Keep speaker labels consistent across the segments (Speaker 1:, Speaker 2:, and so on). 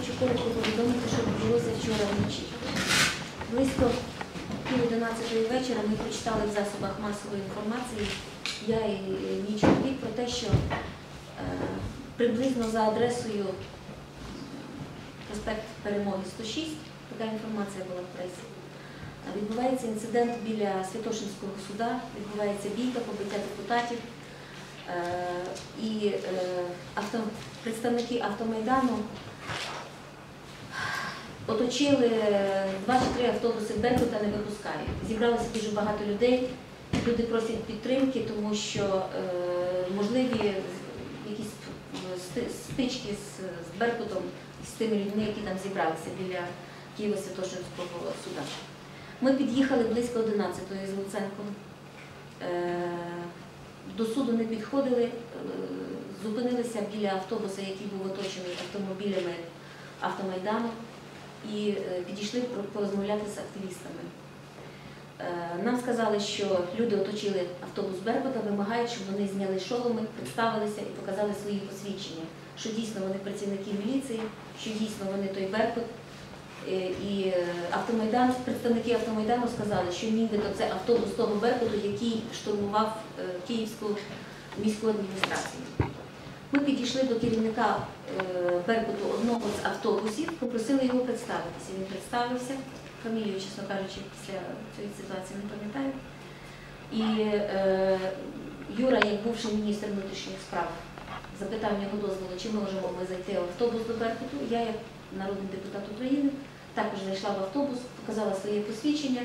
Speaker 1: хочу коротко повідомити, що відбулося вчора вночі. Близько пів одинадцятої вечора ми прочитали в засобах масової інформації, я і мій чоловік, про те, що е, приблизно за адресою проспект Перемоги 106, така інформація була в пресі. Відбувається інцидент біля Святошинського суда, відбувається бійка, побиття депутатів. Е, І е, авто, представники автомайдану оточили два чи три автобуси Беркута не випускають. Зібралося дуже багато людей. Люди просять підтримки, тому що е, можливі якісь стички з, з Беркутом, з тими людьми, які там зібралися біля Києво-Святошинського суда. Ми під'їхали близько 11-ї з Луценком. Е, До суду не підходили, е, зупинилися біля автобуса, який був оточений автомобілями автомайдану, і е, підійшли порозмовляти з активістами. Е, Нам сказали, що люди оточили автобус Беркута, вимагають, щоб вони зняли шоломи, представилися і показали свої посвідчення, що дійсно вони працівники міліції, що дійсно вони той Беркут. Е, І автомайдан, представники автомайдану сказали, що нібито це автобус того Беркуту, який штурмував Київську міську адміністрацію. Ми підійшли до керівника е, Беркуту одного з автобусів, попросили його представитися. Він представився, фамілію, чесно кажучи, після цієї ситуації не пам'ятаю. І е, Юра, як бувший міністр внутрішніх справ, запитав в нього дозволу, чи можемо ми зайти в автобус до Беркуту. Я, як народний депутат України, також зайшла в автобус, показала своє посвідчення,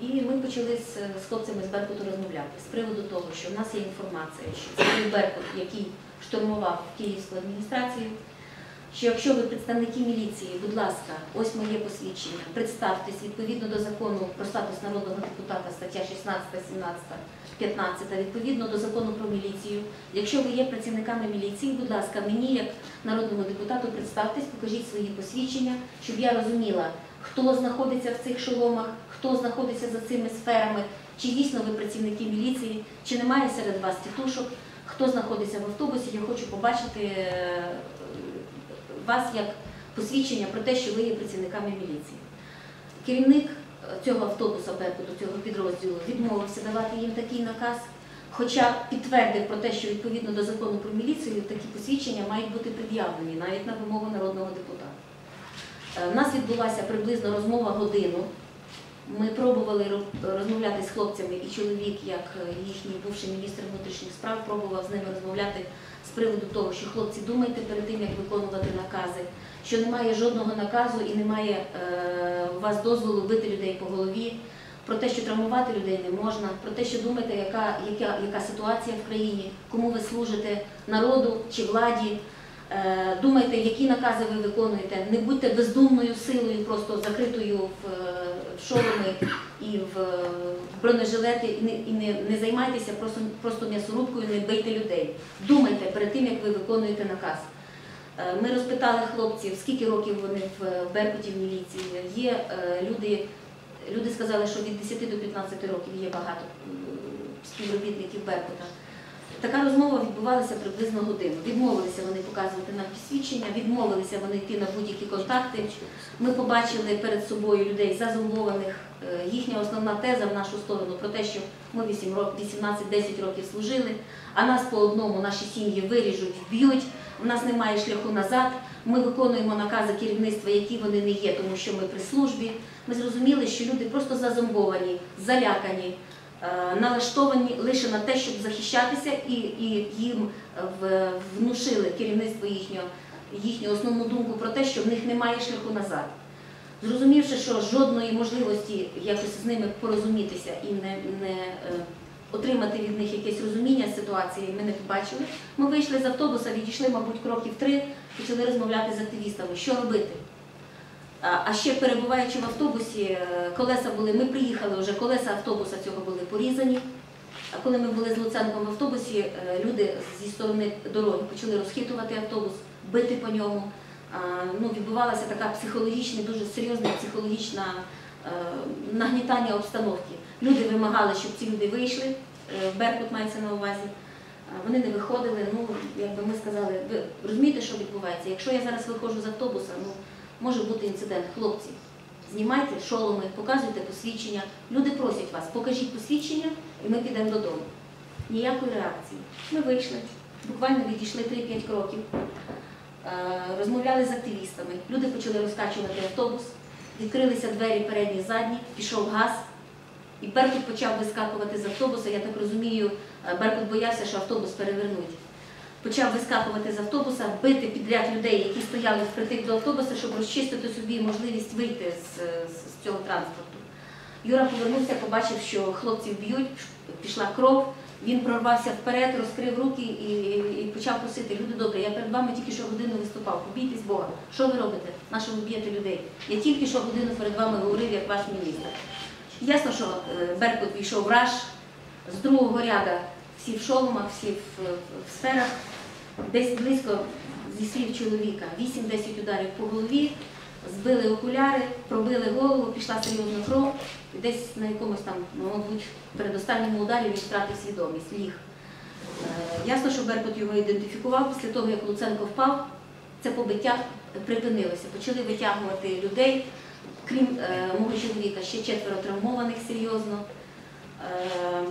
Speaker 1: і ми почали з, з хлопцями з Беркуту розмовляти з приводу того, що в нас є інформація, що це той Беркут, який штурмував Київську адміністрацію. Що якщо ви представники міліції, будь ласка, ось моє посвідчення, представтесь відповідно до закону про статус народного депутата, стаття 16, 17, 15, відповідно до закону про міліцію. Якщо ви є працівниками міліції, будь ласка, мені як народному депутату представтесь, покажіть свої посвідчення, щоб я розуміла, хто знаходиться в цих шоломах, хто знаходиться за цими сферами, чи дійсно ви працівники міліції, чи немає серед вас тітушок, хто знаходиться в автобусі. Я хочу побачити е, вас як посвідчення про те, що ви є працівниками міліції. Керівник е, цього автобуса Беркуту, цього підрозділу, відмовився давати їм такий наказ, хоча підтвердив про те, що відповідно до закону про міліцію такі посвідчення мають бути пред'явлені навіть на вимогу народного депутата. Е, У нас відбулася приблизно розмова годину. Ми пробували ро- розмовляти з хлопцями, і чоловік, як е, їхній бувший міністр внутрішніх справ, пробував з ними розмовляти з приводу того, що хлопці думайте перед тим, як виконувати накази, що немає жодного наказу і немає е, у вас дозволу бити людей по голові, про те, що травмувати людей не можна, про те, що думайте, яка, яка, яка ситуація в країні, кому ви служите, народу чи владі. Е, Думайте, які накази ви виконуєте. Не будьте бездумною силою, просто закритою в, е, шоломи і в е, бронежилети, і не, і не, не займайтеся просто, просто м'ясорубкою, не бийте людей. Думайте перед тим, як ви виконуєте наказ. Ми розпитали хлопців, скільки років вони в Беркуті в міліції. Є люди, люди сказали, що від 10 до 15 років є багато співробітників Беркута. Така розмова відбувалася приблизно годину. Відмовилися вони показувати нам посвідчення, відмовилися вони йти на будь-які контакти. Ми побачили перед собою людей зазумованих. Е, Їхня основна теза в нашу сторону про те, що ми 8 років, 18-10 років служили, а нас по одному наші сім'ї виріжуть, вб'ють. У нас немає шляху назад. Ми виконуємо накази керівництва, які вони не є, тому що ми при службі. Ми зрозуміли, що люди просто зазомбовані, залякані, налаштовані лише на те, щоб захищатися, і, і їм е, внушили керівництво їхнього, їхню основну думку про те, що в них немає шляху назад. Зрозумівши, що жодної можливості якось з ними порозумітися і не, не е, отримати від них якесь розуміння ситуації, ми не побачили. Ми вийшли з автобуса, відійшли, мабуть, кроків три, почали розмовляти з активістами, що робити. А ще перебуваючи в автобусі, е, колеса були, ми приїхали вже, колеса автобуса цього були порізані. А коли ми були з Луценком в автобусі, е, люди зі сторони дороги почали розхитувати автобус, бити по ньому. Ну, відбувалася така психологічна, дуже серйозна психологічна е, нагнітання обстановки. Люди вимагали, щоб ці люди вийшли, Беркут мається на увазі. Вони не виходили, ну, якби ми сказали, ви розумієте, що відбувається? Якщо я зараз виходжу з автобуса, ну, може бути інцидент. Хлопці, знімайте шоломи, показуйте посвідчення. Люди просять вас, покажіть посвідчення, і ми підемо додому. Ніякої реакції. Ми вийшли, буквально відійшли 3-5 кроків, е, розмовляли з активістами. Люди почали розкачувати автобус, відкрилися двері передні, задні, пішов газ. І Беркут почав вискакувати з автобуса. Я так розумію, е, Беркут боявся, що автобус перевернуть. Почав вискакувати з автобуса, бити підряд людей, які стояли впритик до автобуса, щоб розчистити собі можливість вийти з, з, цього транспорту. Юра повернувся, побачив, що хлопців б'ють, пішла кров. Він прорвався вперед, розкрив руки і, і почав просити, люди добрі, я перед вами тільки що годину виступав, побійтесь Бога. Що ви робите? На що б'єте людей? Я тільки що годину перед вами говорив, як ваш міністр. Ясно, що е, Беркут війшов в раж, з другого ряда всі в шоломах, всі в, в сферах, десь близько, зі слів чоловіка, 8-10 ударів по голові, збили окуляри, пробили голову, пішла серйозна кров, і десь на якомусь там, ну, мабуть, передостанньому ударі він втратив свідомість, ліг. Е, Ясно, що Беркут його ідентифікував після того, як Луценко впав, це побиття припинилося. Почали витягувати людей. Крім е, мого чоловіка, ще четверо травмованих серйозно. Е,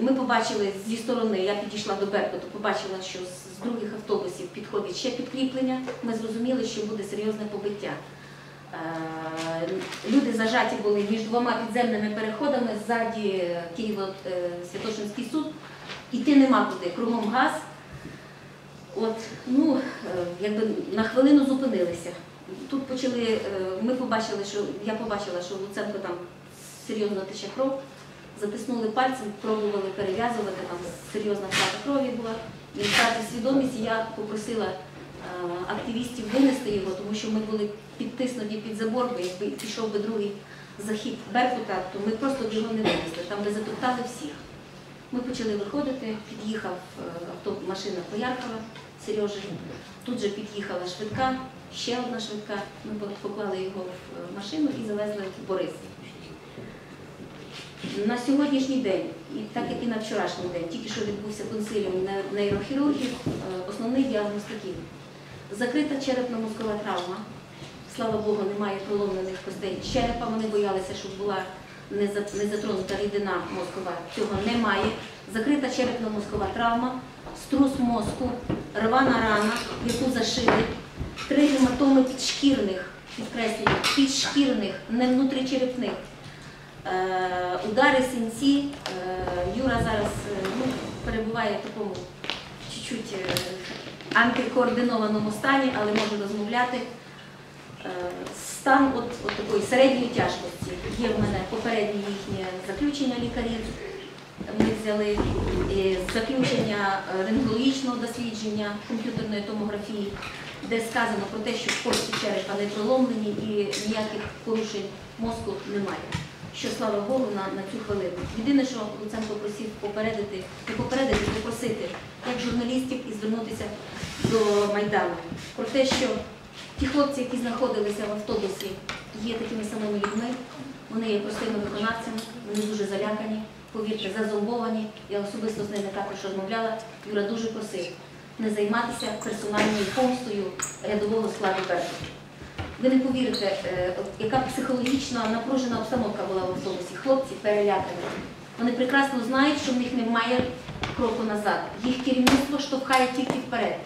Speaker 1: ми побачили зі сторони, я підійшла до Беркуту, побачила, що з, других автобусів підходить ще підкріплення. Ми зрозуміли, що буде серйозне побиття. Е, люди зажаті були між двома підземними переходами ззаді Києво-Святошинський суд. Іти нема куди, кругом газ. От, ну, е, якби на хвилину зупинилися. Тут почали, е, ми побачили, що я побачила, що Луценко там серйозно тече кров, затиснули пальцем, пробували перев'язувати, там серйозна втрата крові була. Він втратив свідомість, я попросила е, активістів винести його, тому що ми були підтиснуті під забор, бо якби пішов би другий захід Беркута, то ми просто б його не винесли, там би затоптали всіх. Ми почали виходити, під'їхав е, машина Пояркова, Сережі. Тут же під'їхала швидка, ще одна швидка. Ми поклали його в е, машину і завезли в Борис. На сьогоднішній день, і так як і на вчорашній день, тільки що відбувся консиліум нейрохірургів, е, основний діагноз такий. Закрита черепно-мозкова травма. Слава Богу, немає проломлених костей черепа. Вони боялися, щоб була не затронута рідина мозкова. Цього немає. Закрита черепно-мозкова травма, струс мозку, рвана рана, яку зашили, три гематоми підшкірних, підкреслюю, підшкірних, не внутричерепних. Е, удари синці. Е, Юра зараз е, ну, перебуває в такому чуть-чуть антикоординованому стані, але може розмовляти. Стан от, от такої середньої тяжкості. Є в мене попереднє їхнє заключення лікарів. Ми взяли заключення рентгенологічного дослідження комп'ютерної томографії, де сказано про те, що кості черепа не проломлені і ніяких порушень мозку немає. Що слава Богу на, на цю хвилину. Єдине, що Луценко просив попередити, не попередити, попросити як журналістів і звернутися до Майдану про те, що ті хлопці, які знаходилися в автобусі, є такими самими людьми, вони є простими виконавцями, вони дуже залякані, повірте, зазомбовані. Я особисто з ними також розмовляла. Юра дуже просив не займатися персональною помстою рядового складу Беркуту. Ви не повірите, е, яка психологічна напружена обстановка була в автобусі. Хлопці перелякані. Вони прекрасно знають, що в них немає кроку назад. Їх керівництво штовхає тільки вперед.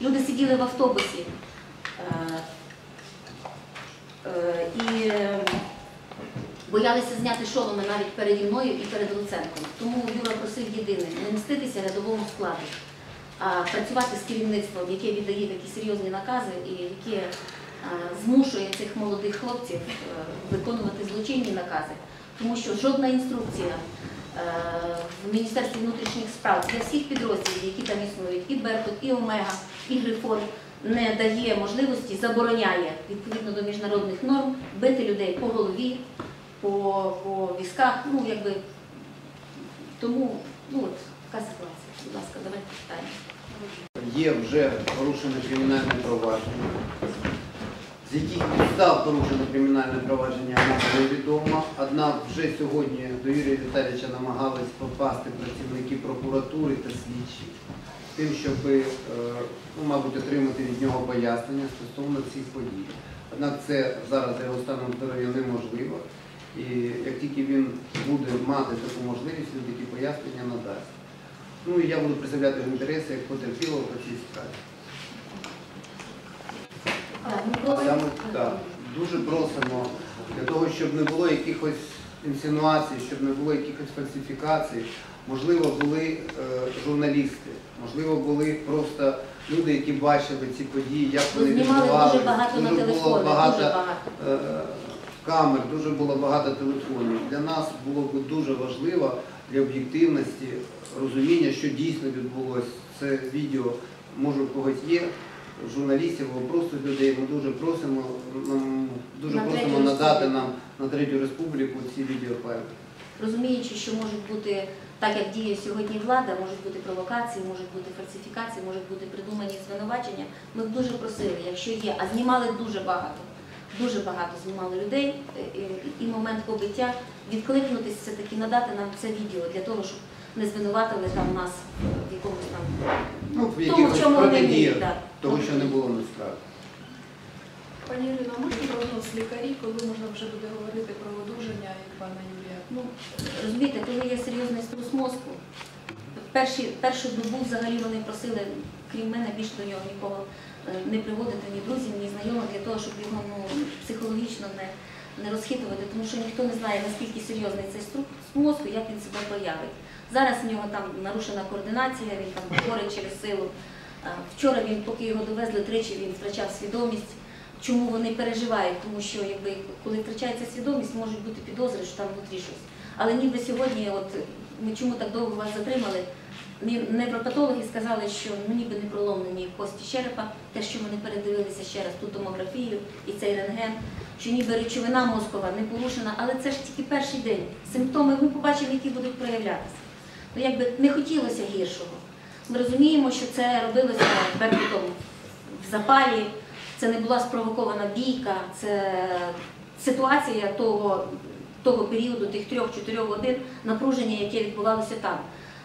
Speaker 1: Люди сиділи в автобусі. е, е, І е, боялися зняти шоломи навіть переді мною і перед Луценком. Тому Юра просив єдине не мститися рядовому складу, а працювати з керівництвом, яке віддає такі серйозні накази і яке змушує цих молодих хлопців е, виконувати злочинні накази. Тому що жодна інструкція е, в Міністерстві внутрішніх справ для всіх підрозділів, які там існують, і Беркут, і Омега, і Грифон, не дає можливості, забороняє відповідно до міжнародних норм бити людей по голові, по, по візках. Ну, якби, тому ну, от, така ситуація. Будь ласка, давайте питання.
Speaker 2: Є вже порушене кримінальне провадження. З яких підстав порушено кримінальне провадження, невідомо. Однак вже сьогодні до Юрія Віталійовича намагались попасти працівники прокуратури та слідчі, тим, щоб, е, ну, мабуть, отримати від нього пояснення стосовно цих подій. Однак це зараз за його станом здоров'я неможливо. І як тільки він буде мати таку можливість, він такі пояснення надасть. Ну і я буду представляти його інтереси як потерпілого по цій справі. Саме так. Дуже просимо для того, щоб не було якихось інсинуацій, щоб не було якихось фальсифікацій. Можливо, були е, журналісти, можливо, були просто люди, які бачили ці події, як вони
Speaker 1: знімали
Speaker 2: відбувалися.
Speaker 1: дуже багато
Speaker 2: Дуже було
Speaker 1: телефони,
Speaker 2: багато,
Speaker 1: дуже багато.
Speaker 2: е, камер, дуже було багато телефонів. Для нас було б дуже важливо для об'єктивності розуміння, що дійсно відбулося. Це відео, може у когось є, журналістів просто людей. Ми дуже просимо, нам дуже
Speaker 1: На
Speaker 2: просимо надати нам на третю республіку ці відеофайли.
Speaker 1: Розуміючи, що можуть бути, так як діє сьогодні влада, можуть бути провокації, можуть бути фальсифікації, можуть бути придумані звинувачення. Ми б дуже просили, якщо є, а знімали дуже багато, дуже багато знімали людей, е, і- і момент побиття, відкликнутися все-таки надати нам це відео для того, щоб не звинуватили там нас в якомусь там
Speaker 2: Ну, в
Speaker 1: тому, в чому вони вміють.
Speaker 2: того, що не було насправді.
Speaker 3: Пані Ірино, а можна прогноз лікарі, коли можна вже буде говорити про одужання як пана Юрія?
Speaker 1: Ну, розумієте, коли є серйозний струс мозку, перші, першу добу взагалі вони просили, крім мене, більш до нього нікого е, не приводити, ні друзів, ні знайомих, для того, щоб його ну, психологічно не, не розхитувати, тому що ніхто не знає, наскільки серйозний цей струс мозку, як він себе проявить. Зараз в нього там нарушена координація, він там говорить через силу. Вчора він, поки його довезли тричі, він втрачав свідомість. Чому вони переживають? Тому що якби коли втрачається свідомість, можуть бути підозри, що там внутрі щось. Але ніби сьогодні, от ми чому так довго вас затримали? Невропатологи сказали, що ніби не проломлені кості черепа, те, що вони передивилися ще раз ту томографію і цей рентген, що ніби речовина мозкова не порушена, але це ж тільки перший день. Симптоми ми побачимо, які будуть проявлятися. Ну якби не хотілося гіршого. Ми розуміємо, що це робилося беркутом в запалі, це не була спровокована бійка, це ситуація того, того періоду, тих трьох-чотирьох годин напруження, яке відбувалося там.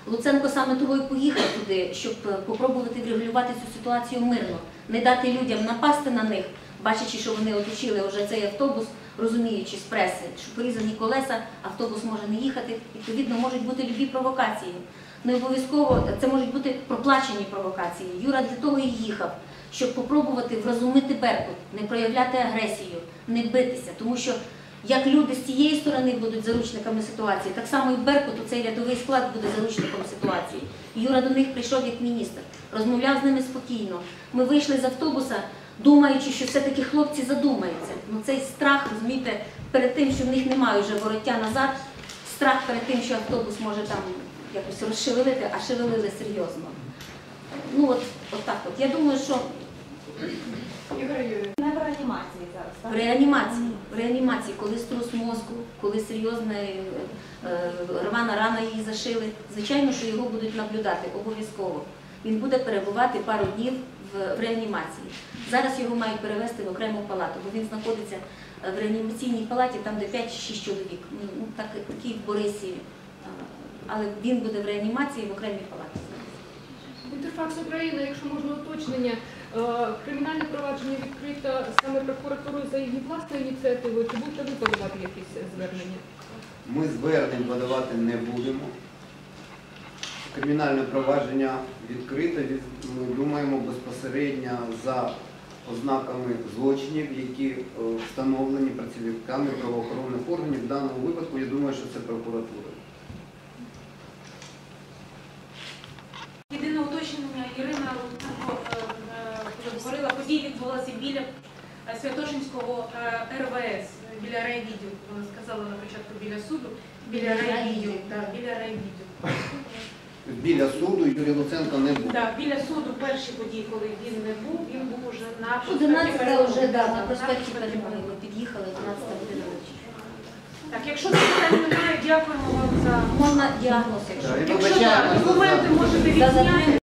Speaker 1: Луценко саме того і поїхав туди, щоб е, попробувати врегулювати цю ситуацію мирно, не дати людям напасти на них, бачачи, що вони оточили вже цей автобус, розуміючи з преси, що порізані колеса, автобус може не їхати. Відповідно, можуть бути любі провокації. Не обов'язково це можуть бути проплачені провокації. Юра для того і їхав, щоб попробувати вразумити Беркут, не проявляти агресію, не битися, тому що як люди з цієї сторони будуть заручниками ситуації, так само і Беркут, цей рядовий склад буде заручником ситуації. Юра до них прийшов як міністр, розмовляв з ними спокійно. Ми вийшли з автобуса, думаючи, що все-таки хлопці задумаються. Ну цей страх, розумієте, перед тим, що в них немає вже вороття назад, страх перед тим, що автобус може там якось розшевелити, а шевелили серйозно. Ну от, от так от. Я думаю, що
Speaker 3: Ігор Юрійович,
Speaker 4: Не в реанімації зараз,
Speaker 1: в реанімації, в реанімації, коли струс мозку, коли серйозна е, е, рвана рана її зашили, звичайно, що його будуть наблюдати обов'язково. Він буде перебувати пару днів в, в реанімації. Зараз його мають перевести в окрему палату, бо він знаходиться е, в реанімаційній палаті, там де 5-6 чоловік. Ну, ну, так, такий в Борисі. Але він буде в реанімації в окремій палаті.
Speaker 5: Інтерфакс Україна, якщо можна уточнення, кримінальне провадження відкрито саме прокуратурою за її власною ініціативою, чи будете ви подавати якісь звернення?
Speaker 2: Ми звернень подавати не будемо. Кримінальне провадження відкрите. Ми думаємо безпосередньо за ознаками злочинів, які е, встановлені працівниками правоохоронних органів. В даному випадку я думаю, що це прокуратура.
Speaker 6: Єдине уточнення Ірина е, е, говорила, подія відбулася біля е, Святошинського е, РВС, біля райвідділу. Вона сказала на початку біля суду, біля райвідділу. Так, біля райвідділу.
Speaker 2: Біля суду Юрій Луценко не був.
Speaker 6: Так, біля суду перші події, коли він не був, він був уже на
Speaker 1: 11
Speaker 6: проспекті
Speaker 1: вже да, на проспекті Перемоги ми під'їхали 11 година ночі.
Speaker 6: Так, якщо запитань немає, дякуємо вам за
Speaker 1: Можна діагноз, якщо.
Speaker 6: Якщо так, документи можете відзняти.